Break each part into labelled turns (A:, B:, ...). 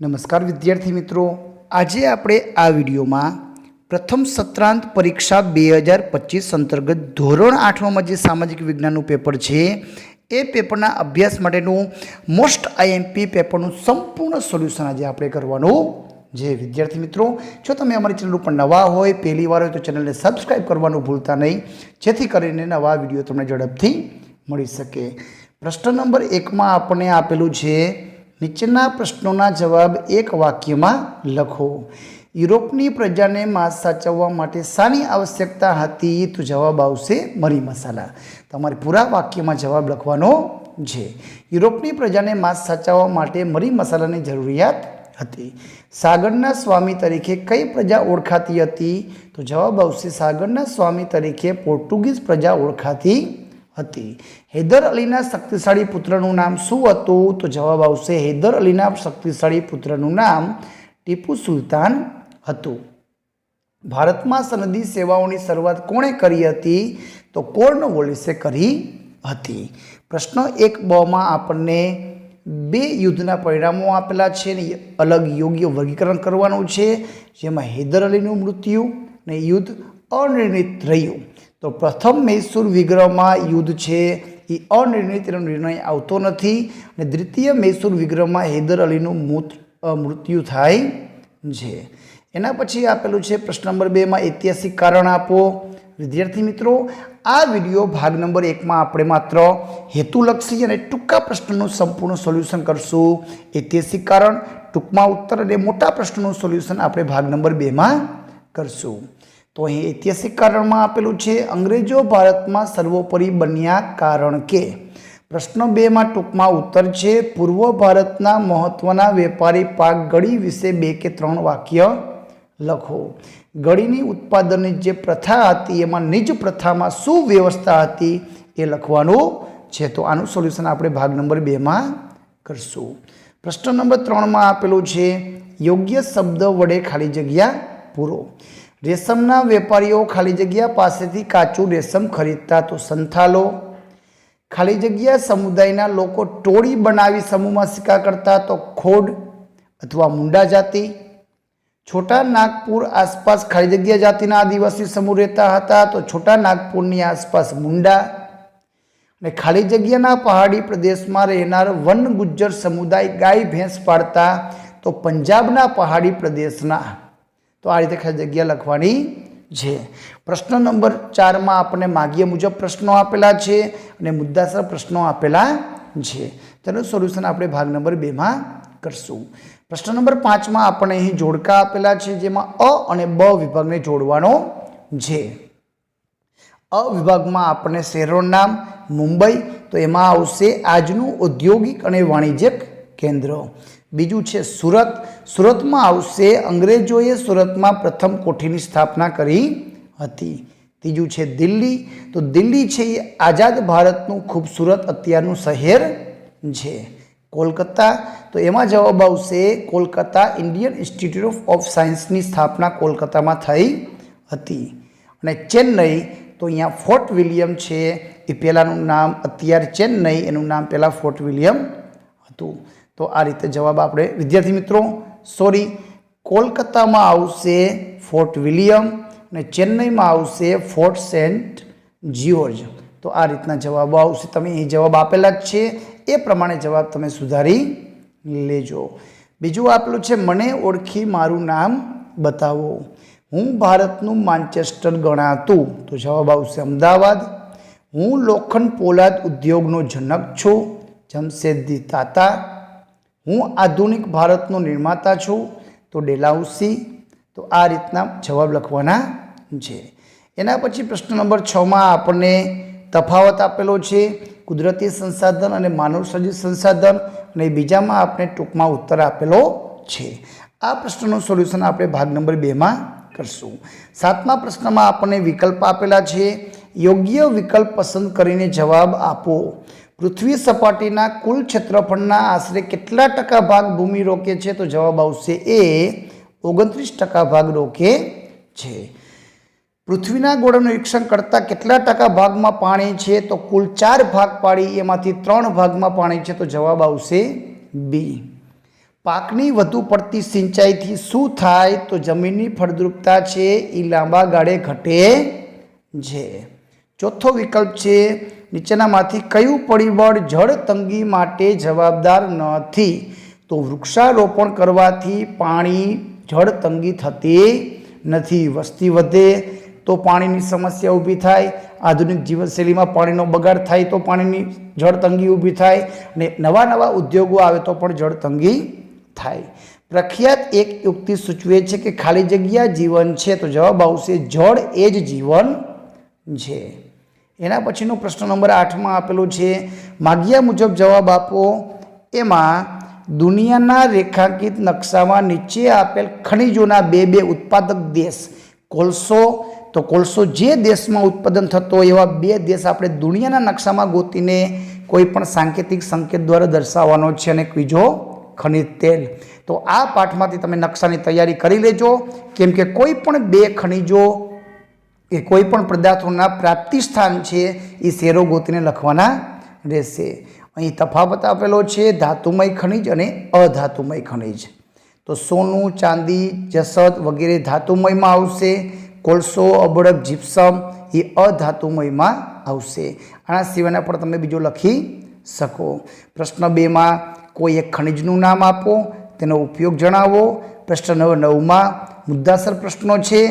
A: નમસ્કાર વિદ્યાર્થી મિત્રો. આજે આપણે આ વિડીયોમાં પ્રથમ સત્રાંત પરીક્ષા બે હજાર પચીસ અંતર્ગત ધોરણ આઠમાં જે સામાજિક વિજ્ઞાનનું પેપર છે, એ પેપરના અભ્યાસ માટેનું મોસ્ટ આઈએમપી પેપરનું સંપૂર્ણ સોલ્યુશન આજે આપણે કરવાનું. જે વિદ્યાર્થી મિત્રો, જો તમે અમારી ચેનલ ઉપર નવા હોય, પહેલી વાર હોય તો ચેનલને સબસ્ક્રાઈબ કરવાનું ભૂલતા નહીં. જેથી કરીને નવા વીડિયો તમને ઝડપથી મળી શકે. પ્રશ્ન નંબર એકમાં આપણને આપેલું છે નીચેના પ્રશ્નોના જવાબ એક વાક્યમાં લખો. યુરોપની પ્રજાને માંસ સાચવવા માટે શાની આવશ્યકતા હતી તો જવાબ આવશે મરી મસાલા. તમારે પૂરા વાક્યમાં જવાબ લખવાનો છે. યુરોપની પ્રજાને માંસ સાચવવા માટે મરી મસાલાની જરૂરિયાત હતી. સાગરના સ્વામી તરીકે કઈ પ્રજા ઓળખાતી હતી? તો જવાબ આવશે સાગરના સ્વામી તરીકે પોર્ટુગીઝ પ્રજા ઓળખાતી હતી. હૈદર અલીના શક્તિશાળી પુત્રનું નામ શું હતું? તો જવાબ આવશે હૈદર અલીના શક્તિશાળી પુત્રનું નામ ટીપુ સુલતાન હતું. ભારતમાં સનદી સેવાઓની શરૂઆત કોણે કરી હતી? તો કોર્નવોલિસે કરી હતી. પ્રશ્ન એક બમાં આપણને બે યુદ્ધના પરિણામો આપેલા છે ને અલગ યોગ્ય વર્ગીકરણ કરવાનું છે. જેમાં હૈદર અલીનું મૃત્યુ ને યુદ્ધ અનિર્ણિત રહ્યું. તો પ્રથમ મૈસૂર વિગ્રહમાં યુદ્ધ છે એ અનિર્ણિત એનો નિર્ણય આવતો નથી અને દ્વિતીય મૈસૂર વિગ્રહમાં હૈદર અલીનું મૂત- મૃત્યુ થાય છે. એના પછી આપેલું છે, પ્રશ્ન નંબર બેમાં ઐતિહાસિક કારણ આપો. વિદ્યાર્થી મિત્રો, આ વીડિયો ભાગ નંબર એકમાં આપણે માત્ર હેતુલક્ષી અને ટૂંકા પ્રશ્નનું સંપૂર્ણ સોલ્યુશન કરશું. ઐતિહાસિક કારણ, ટૂંકમાં ઉત્તર અને મોટા પ્રશ્નનું સોલ્યુશન આપણે ભાગ નંબર બેમાં કરશું. તો અહીં ઐતિહાસિક કારણમાં આપેલું છે, અંગ્રેજો ભારતમાં સર્વોપરી બન્યા કારણ કે પ્રશ્ન બેમાં ટૂંકમાં ઉત્તર છે, પૂર્વ ભારતના મહત્વના વેપારી પાક ગળી વિશે બે કે ત્રણ વાક્ય લખો. ગળીની ઉત્પાદનની જે પ્રથા હતી, એમાં નિજ પ્રથામાં શું વ્યવસ્થા હતી એ લખવાનું છે. તો આનું સોલ્યુશન આપણે ભાગ નંબર બેમાં કરશું. પ્રશ્ન નંબર ત્રણમાં આપેલું છે, યોગ્ય શબ્દ વડે ખાલી જગ્યા પૂરો. રેશમના વેપારીઓ ખાલી જગ્યા પાસેથી કાચું રેશમ ખરીદતા તો સંથાલો ખાલી જગ્યા સમુદાયના લોકો ટોળી બનાવી સમૂહમાં શિકાર કરતા તો ખોડ અથવા મુંડા જાતિ છોટા નાગપુર આસપાસ ખાલી જગ્યા જાતિના આદિવાસી સમૂહ રહેતા હતા તો છોટા નાગપુરની આસપાસ મુંડા અને ખાલી જગ્યાના પહાડી પ્રદેશમાં રહેનાર વન ગુજ્જર સમુદાય ગાય ભેંસ પાળતા તો પંજાબના પહાડી પ્રદેશના તો આ રીતે ખાલી જગ્યા લખવાની છે. પ્રશ્ન નંબર ચારમાં આપણને માગ્યા મુજબ પ્રશ્નો આપેલા છે અને મુદ્દાસર પ્રશ્નો આપેલા છે. તેનું સોલ્યુશન આપણે ભાગ નંબર બેમાં કરશું. પ્રશ્ન નંબર પાંચમાં આપણને અહીં જોડકા આપેલા છે જેમાં અ અને બ વિભાગને જોડવાનો છે. અ વિભાગમાં આપણને શહેરોનું નામ, મુંબઈ, તો એમાં આવશે આજનું ઔદ્યોગિક અને વાણિજ્યક કેન્દ્ર. બીજું છે સુરત. સુરતમાં આવશે. અંગ્રેજોએ સુરતમાં પ્રથમ કોઠીની સ્થાપના કરી હતી. ત્રીજું છે દિલ્હી. તો દિલ્હી છે એ આઝાદ ભારતનું ખૂબસૂરત અત્યારનું શહેર છે. કોલકાતા. તો એમાં જવાબ આવશે કોલકાતા ઇન્ડિયન ઇન્સ્ટિટ્યૂટ ઓફ સાયન્સની સ્થાપના કોલકાતામાં થઈ હતી. અને ચેન્નઈ. તો અહીંયા ફોર્ટ વિલિયમ છે. એ પહેલાંનું નામ અત્યારે ચેન્નઈ. એનું નામ પહેલાં ફોર્ટ વિલિયમ હતું. તો આ રીતે જવાબ આપણે, વિદ્યાર્થી મિત્રો સોરી કોલકાતામાં આવશે ફોર્ટ વિલિયમ અને ચેન્નઈમાં આવશે ફોર્ટ સેન્ટ જ્યોર્જ. તો આ રીતના જવાબો આવશે. તમે એ જવાબ આપેલા જ છે. એ પ્રમાણે જવાબ તમે સુધારી લેજો. બીજું આપેલું છે, મને ઓળખી મારું નામ બતાવો. હું ભારતનું માન્ચેસ્ટર ગણાતું. તો જવાબ આવશે, અમદાવાદ. હું લોખંડ પોલાદ ઉદ્યોગનો જનક છું. જમશેદજી તાતા હું આધુનિક ભારતનો નિર્માતા છું, તો ડેલાઉસી, તો આ રીતના જવાબ લખવાના છે. એના પછી પ્રશ્ન નંબર છમાં આપણને તફાવત આપેલો છે, કુદરતી સંસાધન અને માનવસર્જિત સંસાધન, અને બીજામાં આપણે ટૂંકમાં ઉત્તર આપેલો છે. આ પ્રશ્નનું સોલ્યુશન આપણે ભાગ નંબર બેમાં કરશું. સાતમા પ્રશ્નમાં આપણને વિકલ્પ આપેલા છે, યોગ્ય વિકલ્પ પસંદ કરીને જવાબ આપો. પૃથ્વી સપાટીના કુલ ક્ષેત્રફળના આશરે કેટલા ટકા ભાગ ભૂમિ રોકે છે? તો જવાબ આવશે એ ઓગણત્રીસ ટકા ભાગ રોકે છે. પૃથ્વીના ગોળાનું નિરીક્ષણ કરતાં કેટલા ટકા ભાગમાં પાણી છે? તો કુલ ચાર ભાગ પાડી, એમાંથી ત્રણ ભાગમાં પાણી છે. તો જવાબ આવશે બી. પાકની વધુ પડતી સિંચાઈથી શું થાય? તો જમીનની ફળદ્રુપતા છે એ લાંબા ગાળે ઘટે છે. ચોથો વિકલ્પ છે, નીચેનામાંથી કયું પરિબળ જળ તંગી માટે જવાબદાર નથી? તો વૃક્ષારોપણ કરવાથી પાણી જળ તંગી થતી નથી, વસ્તી વધે તો પાણીની સમસ્યા ઊભી થાય, આધુનિક જીવનશૈલીમાં પાણીનો બગાડ થાય તો પાણીની જળ તંગી ઊભી થાય અને નવા નવા ઉદ્યોગો આવે તો પણ જળ તંગી થાય. પ્રખ્યાત એક યુક્તિ સૂચવે છે કે ખાલી જગ્યા જીવન છે, તો જવાબ આવશે જળ એ જ જીવન છે. એના પછીનો પ્રશ્ન નંબર આઠમાં આપેલો છે, માગ્યા મુજબ જવાબ આપો. એમાં, દુનિયાના રેખાંકિત નકશામાં નીચે આપેલ ખનિજોના બે બે ઉત્પાદક દેશ, કોલસો. તો કોલસો જે દેશમાં ઉત્પાદન થતો એવા બે દેશ આપણે દુનિયાના નકશામાં ગોતીને કોઈ પણ સાંકેતિક સંકેત દ્વારા દર્શાવવાનો છે અને બીજો ખનિજ તેલ. તો આ પાઠમાંથી તમે નકશાની તૈયારી કરી લેજો. કેમ કે કોઈ પણ બે ખનિજો કે કોઈ પણ પદાર્થોના પ્રાપ્તિ સ્થાન છે, એ શેરો ગોતીને લખવાના રહેશે. અહીં તફાવત આપેલો છે, ધાતુમય ખનિજ અને અધાતુમય ખનિજ. તો સોનું, ચાંદી જસત વગેરે ધાતુમયમાં આવશે, કોલસો અબડક જીપ્સમ એ અધાતુમયમાં આવશે. આના સિવાયના પણ તમે બીજો લખી શકો. પ્રશ્ન બેમાં કોઈ એક ખનિજનું નામ આપો, તેનો ઉપયોગ જણાવો. પ્રશ્ન નવ નવમાં મુદ્દાસર પ્રશ્નો છે,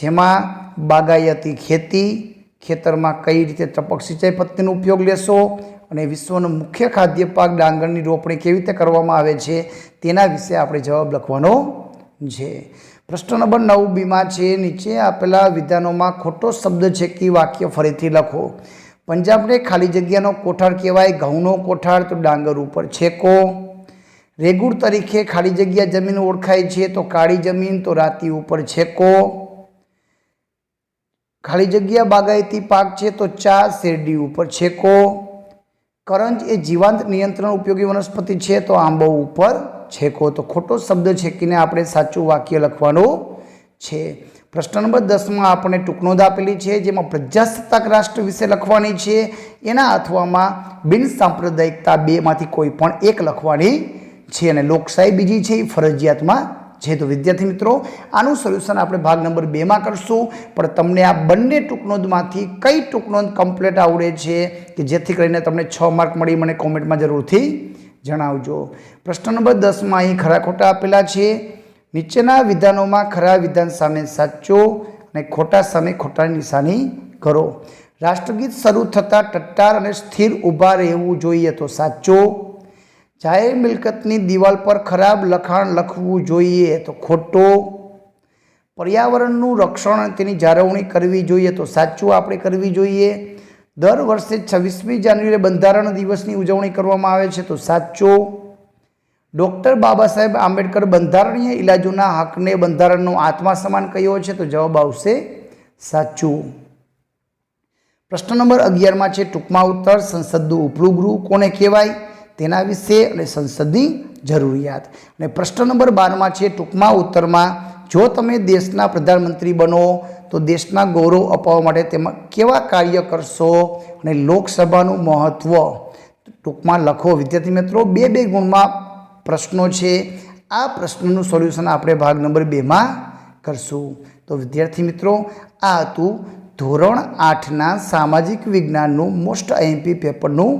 A: જેમાં બાગાયતી ખેતી ખેતરમાં કઈ રીતે ટપક સિંચાઈ પદ્ધતિનો ઉપયોગ લેશો અને વિશ્વનો મુખ્ય ખાદ્ય પાક ડાંગરની રોપણી કેવી રીતે કરવામાં આવે છે તેના વિશે આપણે જવાબ લખવાનો છે. પ્રશ્ન નંબર નવ બીમાં છે, નીચે આપેલા વિધાનોમાં ખોટો શબ્દ છે કે વાક્ય ફરીથી લખો. પંજાબને ખાલી જગ્યાનો કોઠાર કહેવાય, ઘઉંનો કોઠાર તો ડાંગર ઉપર છેકો. રેગુડ તરીકે ખાલી જગ્યા જમીન ઓળખાય છે તો કાળી જમીન તો રાતી ઉપર છેકો. ખાલી જગ્યા બાગાયતી પાક છે તો ચા શેરડી ઉપર છેકો. કરંજ એ જીવાંત નિયંત્રણ ઉપયોગી વનસ્પતિ છે તો આંબો ઉપર છેકો. તો ખોટો શબ્દ છેકીને આપણે સાચું વાક્ય લખવાનું છે. પ્રશ્ન નંબર દસમાં આપણે ટૂંકનોંધ આપેલી છે જેમાં પ્રજાસત્તાક રાષ્ટ્ર વિશે લખવાની છે. એના અથવામાં બિનસાંપ્રદાયિકતા બેમાંથી કોઈ પણ એક લખવાની છે અને લોકશાહી બીજી છે એ ફરજિયાતમાં છે તો વિદ્યાર્થી મિત્રો, આનું સોલ્યુશન આપણે ભાગ નંબર બેમાં કરશું. પણ તમને આ બંને ટૂંકનોંધમાંથી કઈ ટૂંકનોંધ કમ્પ્લીટ આવડે છે કે જેથી કરીને તમને છ માર્ક મળી મને કોમેન્ટમાં જરૂરથી જણાવજો. પ્રશ્ન નંબર દસમાં અહીં ખરા ખોટા આપેલા છે. નીચેના વિધાનોમાં ખરા વિધાન સામે સાચો અને ખોટા સામે ખોટાની નિશાની કરો. રાષ્ટ્રગીત શરૂ થતાં ટટ્ટાર અને સ્થિર ઊભા રહેવું જોઈએ તો સાચો જાહેર મિલકતની દિવાલ પર ખરાબ લખાણ લખવું જોઈએ તો ખોટો. પર્યાવરણનું રક્ષણ તેની જાળવણી કરવી જોઈએ તો સાચું આપણે કરવી જોઈએ. દર વર્ષે છવ્વીસમી જાન્યુઆરી બંધારણ દિવસની ઉજવણી કરવામાં આવે છે તો સાચો. ડૉક્ટર બાબા સાહેબ આંબેડકર બંધારણીય ઇલાજોના હકને બંધારણનો આત્મા સમાન કયો છે તો જવાબ આવશે સાચું. પ્રશ્ન નંબર અગિયારમાં છે ટૂંકમાં ઉત્તર સંસદનું ઉપલું ગૃહ કોને કહેવાય? તેના વિશે અને સંસદની જરૂરિયાત. અને પ્રશ્ન નંબર બારમાં છે, ટૂંકમાં ઉત્તરમાં, જો તમે દેશના પ્રધાનમંત્રી બનો, તો દેશના ગૌરવ અપાવવા માટે તેમાં કેવા કાર્ય કરશો અને લોકસભાનું મહત્ત્વ ટૂંકમાં લખો. વિદ્યાર્થી મિત્રો, બે બે ગુણમાં પ્રશ્નો છે. આ પ્રશ્નનું સોલ્યુશન આપણે ભાગ નંબર બેમાં કરશું. તો વિદ્યાર્થી મિત્રો, આ હતું ધોરણ આઠના સામાજિક વિજ્ઞાનનું મોસ્ટ આઈએમપી પેપરનું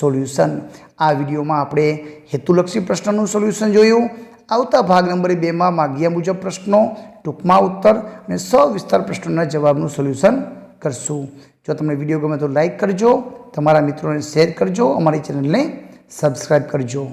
A: સોલ્યુશન. આ વિડીયોમાં આપણે હેતુલક્ષી પ્રશ્નનું સોલ્યુશન જોયું. આવતા ભાગ નંબર બેમાં માગ્યા મુજબ પ્રશ્નો, ટૂંકમાં ઉત્તર અને સવિસ્તાર પ્રશ્નોના જવાબનું સોલ્યુશન કરશું. જો તમને વીડિયો ગમે તો લાઈક કરજો, તમારા મિત્રોને શેર કરજો, અમારી ચેનલને સબસ્ક્રાઈબ કરજો.